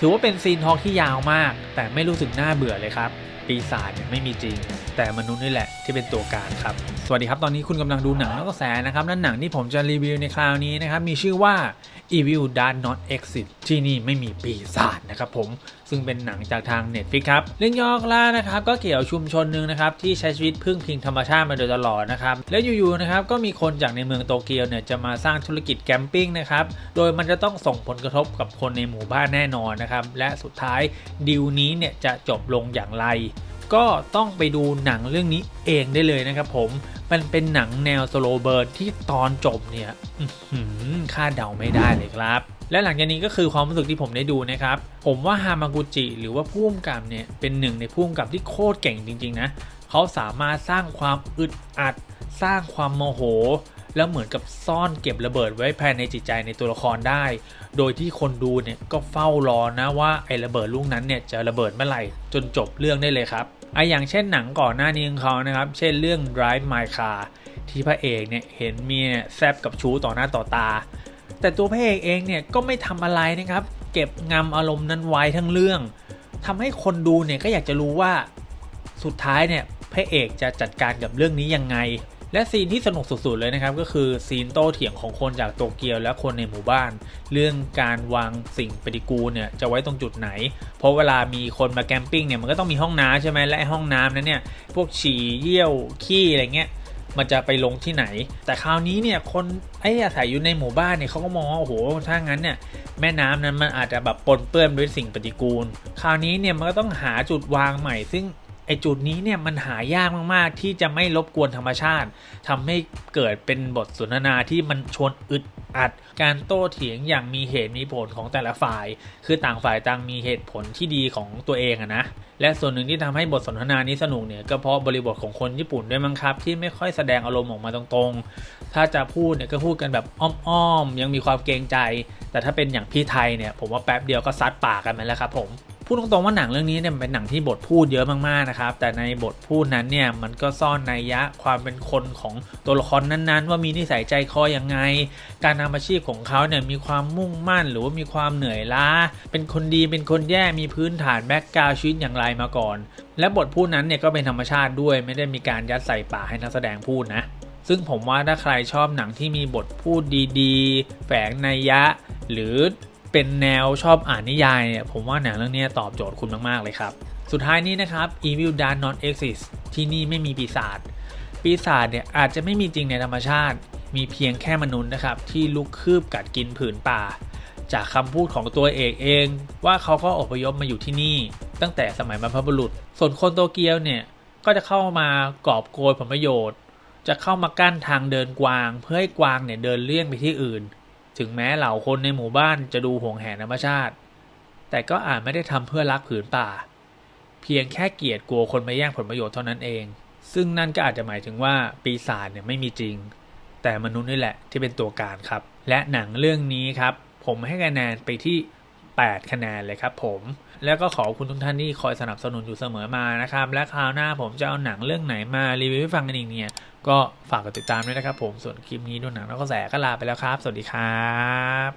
ถือว่าเป็นซีนทอล์กที่ยาวมาก แต่ไม่รู้สึกน่าเบื่อเลยครับ ปีศาจเนี่ยไม่มีจริง แต่มนุษย์นี่แหละที่เป็นตัวการครับ สวัสดีครับ ตอนนี้คุณกำลังดูหนังแล้วก็แสนะครับและหนังที่ผมจะรีวิวในคราวนี้นะครับ มีชื่อว่า Evil Does Not Exist ที่นี่ไม่มีปีศาจนะครับผม ซึ่งเป็นหนังจากทาง Netflix ครับ เรื่องย่อล่านะครับ ก็เกี่ยวชุมชนหนึ่งนะครับ ที่ใช้ชีวิตพึ่งพิงธรรมชาติมาโดยตลอดนะครับ แล้วอยู่ๆนะครับ ก็มีคนจากในเมืองโตเกียวเนี่ยจะมาสร้างธุรกิจแคมปิ้งนะครับ โดยมันจะต้องส่งผลกระทบกับคนในหมู่บ้านแน่นอนนะครับ และสุดท้ายดีลนี้เนี่ยจะจบลงอย่างไร ก็ต้องไปดูหนังเรื่องนี้เองได้เลยนะครับผม มันเป็นหนังแนวสโลเบิร์นที่ตอนจบเนี่ยคาดเดาไม่ได้เลยครับและหลังจากนี้ก็คือความรู้สึกที่ผมได้ดูนะครับ ผมว่าฮามากุจิ หรือว่าผู้กำกับเนี่ย เป็นหนึ่งในผู้กำกับที่โคตรเก่งจริง ๆ นะ เขาสามารถสร้างความอึดอัด สร้างความโมโห แล้วเหมือนกับซ่อนเก็บระเบิดไว้ภายในจิตใจในตัวละครได้ โดยที่คนดูเนี่ยก็เฝ้ารอนะว่าไอ้ระเบิดลูกนั้นเนี่ยจะระเบิดเมื่อไหร่จนจบเรื่องได้เลยครับไออย่างเช่นหนังก่อนหน้านี้ของเขานะครับ เช่นเรื่อง Drive My Car ที่พระเอกเนี่ยเห็นเมียแซบกับชูต่อหน้าต่อตา แต่ตัวพระเอกเองเนี่ยก็ไม่ทำอะไรนะครับ เก็บงำอารมณ์นั้นไว้ทั้งเรื่องทำให้คนดูเนี่ยก็อยากจะรู้ว่าสุดท้ายเนี่ยพระเอกจะจัดการกับเรื่องนี้ยังไง และซีนที่สนุกสุดๆเลยนะครับก็คือซีนโต้เถียงของคนจากโตเกียวและคนในหมู่บ้าน เรื่องการวางสิ่งปฏิกูลเนี่ยจะไว้ตรงจุดไหน เพราะเวลามีคนมาแคมปิ้งเนี่ยมันก็ต้องมีห้องน้ำใช่ไหมและห้องน้ำนั้นเนี่ยพวกฉี่เยี่ยวขี้อะไรเงี้ยมันจะไปลงที่ไหน แต่คราวนี้เนี่ยคนไอ้อาศัยอยู่ในหมู่บ้านเนี่ยเขาก็มองว่าโอ้โหถ้างั้นเนี่ยแม่น้ำนั้นมันอาจจะแบบปนเปื้อนด้วยสิ่งปฏิกูล คราวนี้เนี่ยมันก็ต้องหาจุดวางใหม่ ซึ่ง ไอจุดนี้เนี่ยมันหายากมากๆ ที่จะไม่รบกวนธรรมชาติทำให้เกิดเป็นบทสนทนาที่มันชวนอึดอัด การโต้เถียงอย่างมีเหตุมีผลของแต่ละฝ่าย คือต่างฝ่ายต่างมีเหตุผลที่ดีของตัวเองอะนะและส่วนหนึ่งที่ทำให้บทสนทนานี้สนุกเนี่ยก็เพราะบริบทของคนญี่ปุ่นด้วยมั้งครับ ที่ไม่ค่อยแสดงอารมณ์ออกมาตรงๆ ถ้าจะพูดเนี่ยก็พูดกันแบบอ้อมๆยังมีความเกรงใจ แต่ถ้าเป็นอย่างพี่ไทยเนี่ยผมว่าแป๊บเดียวก็ซัดปากกันไปแล้วครับผม พูดตรงๆว่าหนังเรื่องนี้เนี่ยเป็นหนังที่บทพูดเยอะมากๆนะครับ แต่ในบทพูดนั้นเนี่ยมันก็ซ่อนนัยยะความเป็นคนของตัวละครนั้นๆ ว่ามีนิสัยใจคอยังไง การทำอาชีพของเขาเนี่ยมีความมุ่งมั่นหรือว่ามีความเหนื่อยล้า เป็นคนดีเป็นคนแย่มีพื้นฐานแบ็กกราวชีวิตอย่างไรมาก่อน และบทพูดนั้นเนี่ยก็เป็นธรรมชาติด้วยไม่ได้มีการยัดใส่ปากให้นักแสดงพูดนะซึ่งผมว่าถ้าใครชอบหนังที่มีบทพูดดีๆ แฝงนัยยะ หรือ เป็นแนวชอบอ่านนิยายเนี่ยผมว่าหนังเรื่องนี้ตอบโจทย์คุณมาก ๆ เลยครับ สุดท้ายนี้นะครับ Evil Does Not Exist ที่นี่ไม่มีปีศาจปีศาจเนี่ยอาจจะไม่มีจริงในธรรมชาติ มีเพียงแค่มนุษย์นะครับ ที่ลุกคืบกัดกินผืนป่า จากคำพูดของตัวเอกเอง ว่าเขาก็อพยพมาอยู่ที่นี่ ตั้งแต่สมัยบรรพบุรุษ ส่วนคนโตเกียวเนี่ยก็จะเข้ามากอบโกยผลประโยชน์ จะเข้ามากั้นทางเดินกวาง เพื่อให้กวางเนี่ยเดินเลี่ยงไปที่อื่น ถึงแม้เหล่าคนในหมู่บ้านจะดูห่วงแหนธรรมชาติ แต่ก็อาจไม่ได้ทำเพื่อรักผืนป่า เพียงแค่เกลียดกลัวคนมาแย่งผลประโยชน์เท่านั้นเอง ซึ่งนั่นก็อาจจะหมายถึงว่าปีศาจเนี่ยไม่มีจริง แต่มนุษย์นี่แหละที่เป็นตัวการครับ และหนังเรื่องนี้ครับ ผมให้คะแนนไปที่ 8 คะแนนเลยครับผมแล้วก็ขอบคุณทุกท่านที่คอยสนับสนุนอยู่เสมอมานะครับ และคราวหน้าผมจะเอาหนังเรื่องไหนมารีวิวให้ฟังกันอีกเนี่ย ก็ฝากกดติดตามด้วยนะครับผมส่วนคลิปนี้ดูหนังแล้วก็แสก็ลาไปแล้วครับ สวัสดีครับ